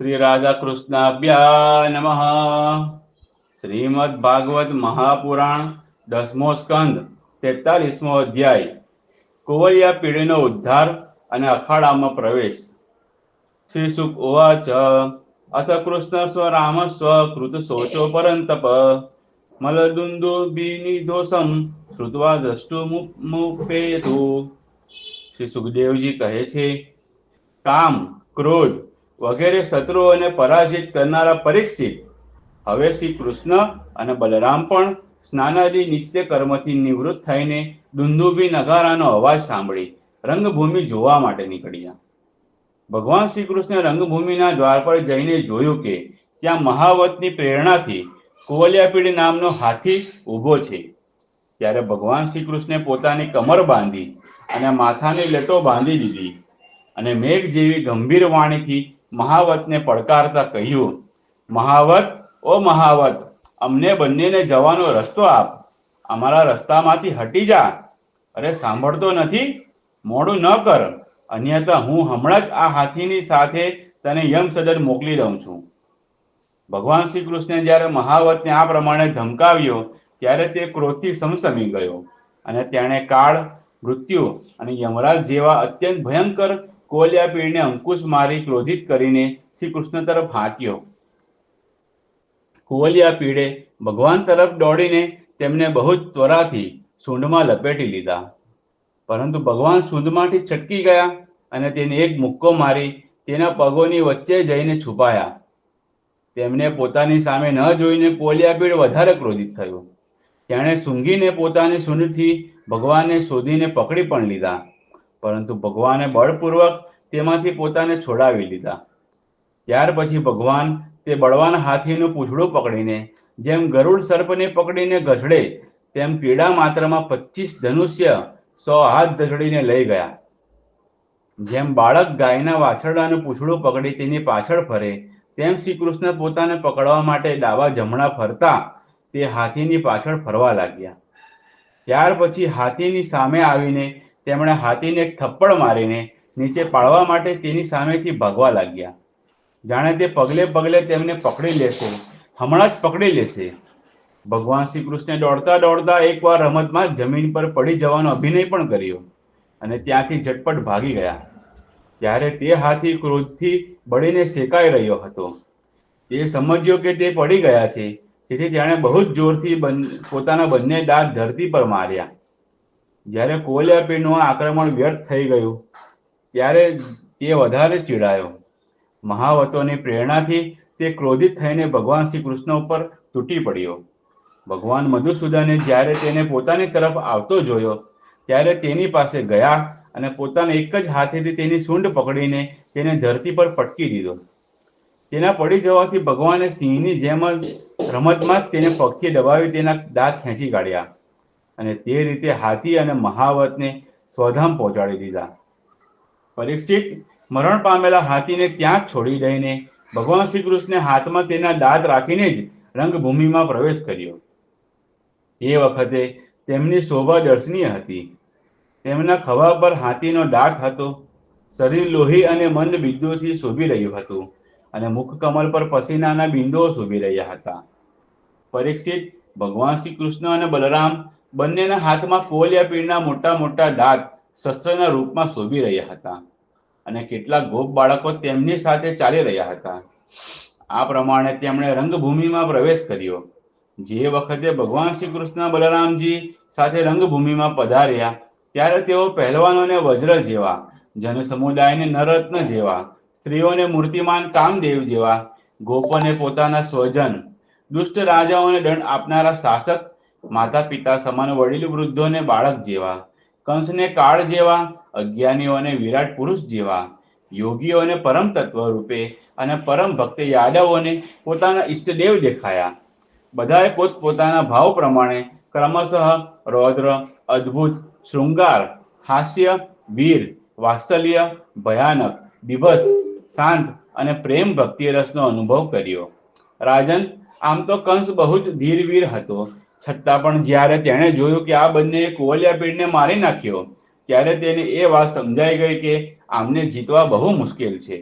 શ્રી રાધા કૃષ્ણાભ્યા નમઃ શ્રીમદ ભાગવત મહાપુરાણ દસમો સ્કંદ તેતાલીસમો અધ્યાય કુવૈયા પીઢીનો ઉદ્ધાર અને અખાડામાં પ્રવેશ। શ્રી સુખ ઉવાચ, અથ કૃષ્ણ સ્વ, રામ સ્વ, કૃત શોચો પરંતપ મલદુંદુબીની દોષમ શ્રુત્વા દ્રષ્ટુ મુપેતુ. શ્રી સુખદેવજી કહે છે, કામ, ક્રોધ વગેરે શત્રુઓને પરાજિત કરનારા પરીક્ષિત, હવે શ્રી કૃષ્ણ અને બલરામ પણ સ્નાનાદી નિત્ય કર્મથી નિવૃત્ત થઈને દુંદુભી નગારાનો અવાજ સાંભળી રંગભૂમિ જોવા માટે નીકળ્યા. ભગવાન શ્રી કૃષ્ણે રંગભૂમિના દ્વાર પર જઈને જોયું કે ત્યાં મહાવતની પ્રેરણાથી કોવલિયાપીડી નામનો હાથી ઊભો છે. ત્યારે ભગવાન શ્રી કૃષ્ણે પોતાની કમર બાંધી અને માથાની લેટો બાંધી દીધી અને મેઘ જેવી ગંભીર વાણીથી મહાવતને પડકારતા કહ્યું, મહાવત, ઓ મહાવત, અમને બંનેને જવાનો રસ્તો આપ. અમારા રસ્તામાંથી હટી જા. અરે સાંભળતો નથી? મોડું ન કર. અન્યથા હું હમણાં જ આ હાથીની સાથે તને યમ સદન મોકલી દઉં છું. ભગવાન શ્રી કૃષ્ણે જ્યારે મહાવતને આ પ્રમાણે ધમકાવ્યો, ત્યારે તે ક્રોધથી સમસમી ગયો અને તેણે કાળ, મૃત્યુ અને યમરાજ જેવા અત્યંત ભયંકર કોલિયા પીડને અંકુશ મારી ક્રોધિત કરીને શ્રી કૃષ્ણ તરફ હાંક્યો. કોલિયા પીડે ભગવાન તરફ દોડીને તેમને બહુ જ ત્વરાથી સૂંઢમાં લપેટી લીધા. પરંતુ ભગવાન સૂંઢમાંથી છટકી ગયા અને તેને એક મુક્કો મારી તેના પગોની વચ્ચે જઈને છુપાયા. તેમને પોતાની સામે ન જોઈને કોલિયા પીડ વધારે ક્રોધિત થયો. તેણે સૂંઘીને પોતાની સૂંઢથી ભગવાનને શોધીને પકડી પણ લીધા. પરંતુ ભગવાને બળપૂર્વક તેમાંથી પોતાને છોડાવી લીધા ત્યાર પછી ભગવાન તે બળવાન હાથીનું પૂછડું પકડીને, જેમ ગરુડ સર્પને પકડીને ઘસડે, તેમ પીડા માત્રમાં પચીસ ધનુષ્ય સો હાથ ધસડીને લઈ ગયા. જેમ બાળક ગાયના વાછરડાનું પૂછડું પકડી તેની પાછળ ફરે, તેમ શ્રી કૃષ્ણ પોતાને પકડવા માટે ડાબા જમણા ફરતા તે હાથીની પાછળ ફરવા લાગ્યા. ત્યાર પછી હાથીની સામે આવીને તેમણે હાથીને એક થપ્પડ મારીને નીચે પાડવા માટે તેની સામેથી ભાગવા લાગ્યા. જાણે તે પગલે પગલે તેમને પકડી લેશે. હમણાં જ પકડી લેશે. ભગવાન શ્રી કૃષ્ણે દોડતા દોડતા એકવાર રમતમાં જમીન પર પડી જવાનો અભિનય પણ કર્યો અને ત્યાંથી ઝટપટ ભાગી ગયા. ત્યારે તે હાથી ક્રોધથી બળીને શેકાઈ રહ્યો હતો. તે સમજ્યો કે તે પડી ગયા છે. તેથી તેણે બહુ જ જોરથી પોતાના બંને દાંત ધરતી પર માર્યા. જ્યારે કોલિયાપીનું આક્રમણ વ્યર્થ થઈ ગયું, ત્યારે તે વધારે ચીડાયો. મહાવતોની પ્રેરણાથી તે ક્રોધિત થઈને ભગવાન શ્રી કૃષ્ણ ઉપર તૂટી પડ્યો. ભગવાન મધુસૂદને જ્યારે તેને પોતાની તરફ આવતો જોયો, ત્યારે તેની પાસે ગયા અને પોતાના એક જ હાથેથી તેની સૂંઢ પકડીને તેને ધરતી પર પટકી દીધો. તેના પડી જવાથી ભગવાને સિંહની જેમ જ રમતમાં જ તેને પગથી દબાવી તેના દાંત ખેંચી કાઢ્યા. અને તે રીતે હાથી અને મહાવતને સ્વધામ પહોંચાડી દીધા. પરીક્ષિત મરણ પામેલા હાથીને ત્યાં જ છોડી દઈને ભગવાન શ્રી કૃષ્ણે હાથમાં તેના દાંત રાખીને જ રંગભૂમિમાં પ્રવેશ કર્યો. એ વખતે તેમની શોભા દર્શનીય હતી. તેમના ખભા પર હાથીનો દાંત હતો. શરીર લોહી અને મંદ બિંદુથી શોભી રહ્યું હતું અને મુખ કમલ પર પસીનાના બિંદુઓ શોભી રહ્યા હતા. પરીક્ષિત ભગવાન શ્રી કૃષ્ણ અને બલરામ બંનેના હાથમાં કોલિયા પીણના મોટા મોટા દાંત શસ્ત્રના રૂપમાં શોભી રહ્યા હતા અને કેટલાક ગોપ બાળકો તેમની સાથે ચાલી રહ્યા હતા. આ પ્રમાણે તેમણે રંગભૂમિમાં પ્રવેશ કર્યો. જે વખતે ભગવાન શ્રી કૃષ્ણ બલરામજી સાથે રંગભૂમિમાં પધાર્યા, ત્યારે તેઓ પહેલવાનોને વજ્ર જેવા જન સમુદાયને નરત્ન જેવા, સ્ત્રીઓને મૂર્તિમાન કામદેવ જેવા, ગોપોને પોતાના સ્વજન, દુષ્ટ રાજાઓને દંડ આપનારા શાસક માતા પિતા સમાન વડીલ વૃદ્ધોને બાળક જેવા, કંસને કાળ જેવા અજ્ઞાનીઓને વિરાટ પુરુષ જેવા યોગીઓને પરમ તત્વ રૂપે અને પરમ ભક્ત યાદવોને પોતાના ઈષ્ટદેવ દેખાયા. બધાએ પોતપોતાના ભાવ પ્રમાણે ક્રમશઃ રૌદ્ર, અદ્ભુત, શૃંગાર, હાસ્ય, વીર, વાત્સલ્ય, ભયાનક, દિવસ, શાંત અને પ્રેમ ભક્તિ રસનો અનુભવ કર્યો. રાજન, આમ તો કંસ બહુ જ ધીરવીર હતો. છતાં પણ જ્યારે તેણે જોયું કે આ બંને કુવલિયા પીડને મારી નાખ્યો, ત્યારે તેને એ વાત સમજાઈ ગઈ કે આમને જીતવા બહુ મુશ્કેલ છે.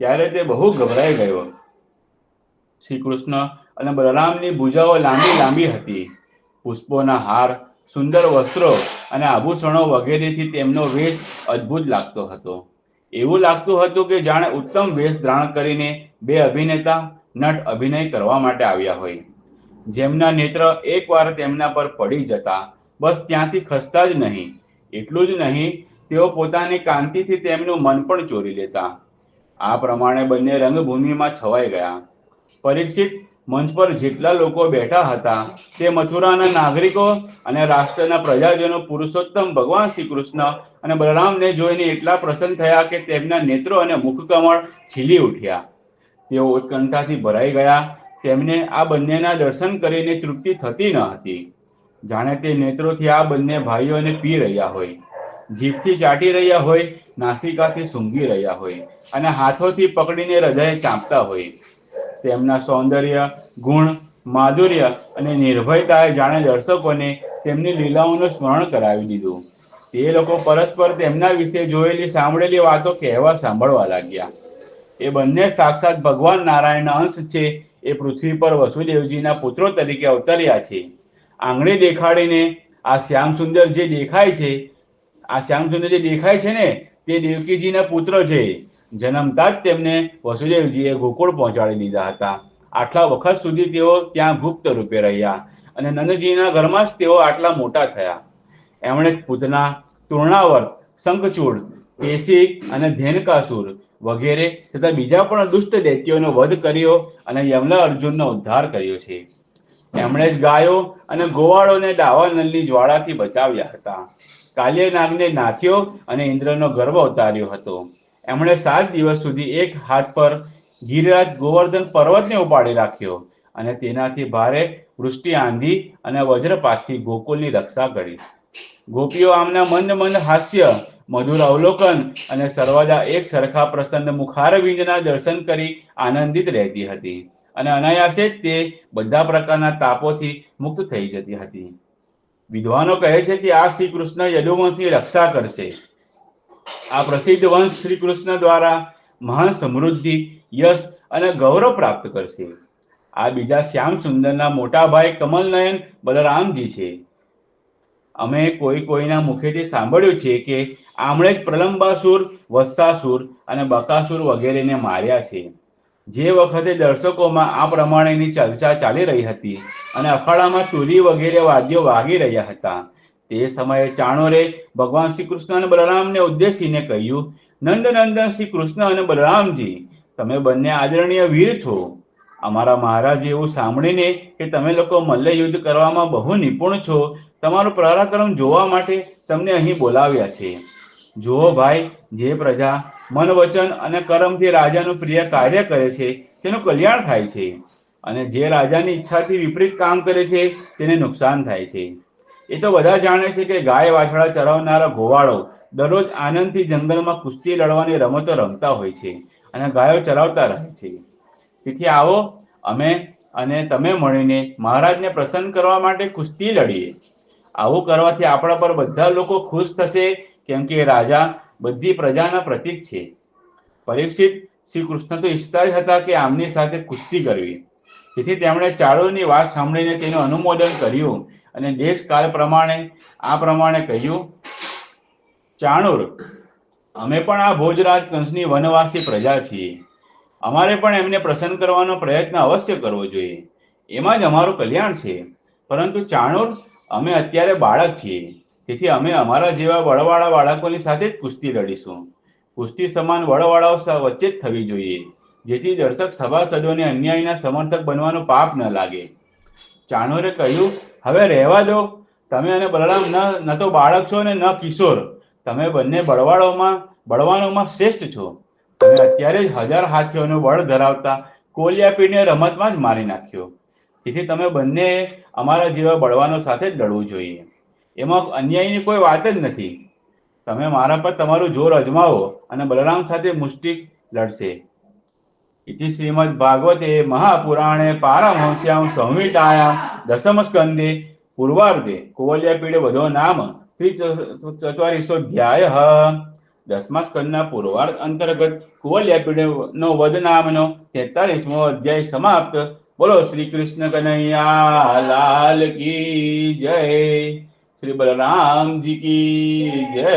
ત્યારે તે બહુ ગભરાઈ ગયો. શ્રી કૃષ્ણ અને બલરામની ભુજાઓ લાંબી લાંબી હતી. પુષ્પોના હાર, સુંદર વસ્ત્રો અને આભૂષણો વગેરેથી તેમનો વેશ અદ્ભુત લાગતો હતો. એવું લાગતું હતું કે જાણે ઉત્તમ વેશ ધારણ કરીને બે અભિનેતા, નટ અભિનય કરવા માટે આવ્યા હોય. જેમના નેત્ર એકવાર તેમના પર પડી જતા, બસ ત્યાંથી ખસતા જ નહીં. એટલું જ નહીં, તેઓ પોતાની કાંતિથી તેમનું મન પણ ચોરી લેતા. આ પ્રમાણે બંને રંગભૂમિમાં છવાઈ ગયા. પરીક્ષિત મંચ પર જેટલા લોકો બેઠા હતા, તે મથુરાના નાગરિકો અને રાષ્ટ્રના પ્રજાજનો પુરુષોત્તમ ભગવાન શ્રી કૃષ્ણ અને બલરામને જોઈને એટલા પ્રસન્ન થયા કે તેમના નેત્રો અને મુખકમળ ખીલી ઉઠ્યા. તેઓ ઉત્કંઠાથી ભરાઈ ગયા તેમને આ બંનેના દર્શન કરીને તૃપ્તિ થતી ન હતી. જાણે તે નેત્રોથી આ બંને ભાઈઓને પી રહ્યા હોય. જીભથી ચાટી રહ્યા હોય, નાસિકાથી સૂંઘી રહ્યા હોય અને હાથોથી પકડીને હૃદય ચાંપતા હોય. તેમના સૌંદર્ય, ગુણ, માધુર્ય અને નિર્ભયતાએ જાણે દર્શકોને તેમની લીલાઓનું સ્મરણ કરાવી દીધું. તે લોકો પરસ્પર તેમના વિશે જોયેલી, સાંભળેલી વાતો કહેવા સાંભળવા લાગ્યા. એ બંને સાક્ષાત ભગવાન નારાયણના અંશ છે એ પૃથ્વી પર વસુદેવજીના પુત્રો તરીકે અવતર્યા છે. આંગળી દેખાડીને આ શ્યામ સુંદર જે દેખાય છે, આ શ્યામ સુંદર જે દેખાય છે ને, તે દેવકીજીના પુત્ર છે. જન્મતા જ તેમને વસુદેવજીએ ગોકુળ પહોંચાડી દીધા હતા. આટલા વખત સુધી તેઓ ત્યાં ગુપ્ત રૂપે રહ્યા અને નંદજીના ઘરમાં જ તેઓ આટલા મોટા થયા. એમણે પૂતના તૃણાવર્ત શંખચૂડ કેસિક અને ધેનકાસુર વગેરે. તથા બીજા પણ દુષ્ટ દૈત્યોનો વધ કર્યો અને યમલા અર્જુનનો ઉદ્ધાર કર્યો છે. એમણે જ ગાયો અને ગોવાળોને દાવાનલની જ્વાળાથી બચાવ્યા હતા. કાલ્ય નાથ્યો અને ઇન્દ્રનો ગર્વ ઉતાર્યો હતો. એમણે સાત દિવસ સુધી એક હાથ પર ગિરિરાજ ગોવર્ધન પર્વતને ઉપાડી રાખ્યો અને તેનાથી ભારે વૃષ્ટિ આંધી અને વજ્રપાતથી ગોકુલની રક્ષા કરી. ગોપીઓ આમના મંદ મંદ હાસ્ય મધુર અવલોકન અને સર્વદા એક સરખા પ્રસન્ન મુખારવિંદના દર્શન કરી આનંદિત રહેતી હતી અને અનાયાસે જ તે બધા પ્રકારના તાપોથી મુક્ત થઈ જતી હતી. વિદ્વાનો કહે છે કે આ શ્રી કૃષ્ણ યદુવંશની રક્ષા કરશે. આ પ્રસિદ્ધ વંશ શ્રી કૃષ્ણ દ્વારા મહાન સમૃદ્ધિ, યશ અને ગૌરવ પ્રાપ્ત કરશે. આ બીજા શ્યામ સુંદરના મોટા ભાઈ કમલનયન બલરામજી છે. અમે કોઈ કોઈના મુખેથી સાંભળ્યું છે કે આમણે જ પ્રલંબાસુર, વત્સાસુર અને બકાસુર વગેરેને માર્યા છે. જે વખતે દર્શકોમાં આ પ્રમાણેની ચર્ચા ચાલી રહી હતી અને અખાડામાં તુરી વગેરે વાદ્યો વાગી રહ્યા હતા, તે સમયે ચાણોરે ભગવાન શ્રી કૃષ્ણ અને બલરામને ઉદ્દેશીને કહ્યું, નંદનંદન શ્રી કૃષ્ણ અને બલરામજી, તમે બંને આદરણીય વીર છો. અમારા મહારાજ એવું સાંભળીને કે તમે લોકો મલ્લ યુદ્ધ કરવામાં બહુ નિપુણ છો તમારો પરાક્રમ જોવા માટે તમને અહીં બોલાવ્યા છે. જુઓ ભાઈ, જે પ્રજા મન, વચન અને કર્મથી રાજાનું પ્રિય કાર્ય કરે છે, તેનું કલ્યાણ થાય છે. અને જે રાજાની ઈચ્છાથી વિપરીત કામ કરે છે, તેને નુકસાન થાય છે. એ તો બધા જાણે છે કે ગાય વાછડા ચરાવનારા ગોવાળો દરરોજ આનંદથી જંગલમાં કુસ્તી લડવાની રમતો રમતા હોય છે અને ગાયો ચરાવતા રહે છે. તેથી આવો, અમે અને તમે મળીને મહારાજને પ્રસન્ન કરવા માટે કુસ્તી લડીએ. આવું કરવાથી આપણા પર બધા લોકો ખુશ થશે, કેમ કે રાજા બધી પ્રજાના પ્રતીક છે. પરીક્ષિત શ્રી કૃષ્ણ તો ઈચ્છતા જ હતા કે આમની સાથે કુસ્તી કરવી. તેથી તેમણે ચાળોની વાત સાંભળીને તેનું અનુમોદન કર્યું અને દેશકાળ પ્રમાણે, આ પ્રમાણે કહ્યું, ચાણુર, અમે પણ આ ભોજરાજ કંસની વનવાસી પ્રજા છીએ. અમારે પણ એમને પ્રસન્ન કરવાનો પ્રયત્ન અવશ્ય કરવો જોઈએ. એમાં જ અમારું કલ્યાણ છે. પરંતુ ચાણુર અમે અત્યારે બાળક છીએ. તેથી અમે અમારા જેવા બળવાળા બાળકોની સાથે જ કુસ્તી લડીશું કુસ્તી સમાન બળવાળાઓ વચ્ચે જ થવી જોઈએ, જેથી દર્શક સભાસદોને અન્યાયના સમર્થક બનવાનો પાપ ન લાગે. ચાણોરે કહ્યું, હવે રહેવા દો. તમે અને બલરામ ન ન તો બાળક છો ને ન કિશોર. તમે બંને બળવાળોમાં, બળવાનોમાં શ્રેષ્ઠ છો. તમે અત્યારે જ હજાર હાથીઓનું બળ ધરાવતા કોલિયાપીડને રમતમાં જ મારી નાખ્યો. તેથી તમે બંને અમારા જેવા બળવાનો સાથે જ લડવું જોઈએ. એમાં અન્યાયની કોઈ વાત જ નથી. તમે મારા પર તમારું જોર અજમાવો અને બલરામ સાથે મુષ્ટિક લડશે. ઇતિ શ્રીમદ ભાગવતે મહાપુરાણે પારમહંસ્યામ સંહિતાયામ દસમ સ્કંદે પૂર્વાર્ધે કોવલ્યાપીડે વધો નામ શ્રી ચત્વારીસો ધ્યાય દસમા સ્કંદના પૂર્વાર્ધ અંતર્ગત કુવલ્યાપીડનો વધ નામનો તેતાલીસમો અધ્યાય સમાપ્ત બોલો શ્રી કૃષ્ણ કનૈયા લાલ કી જય શ્રી બલરામજી કી જય.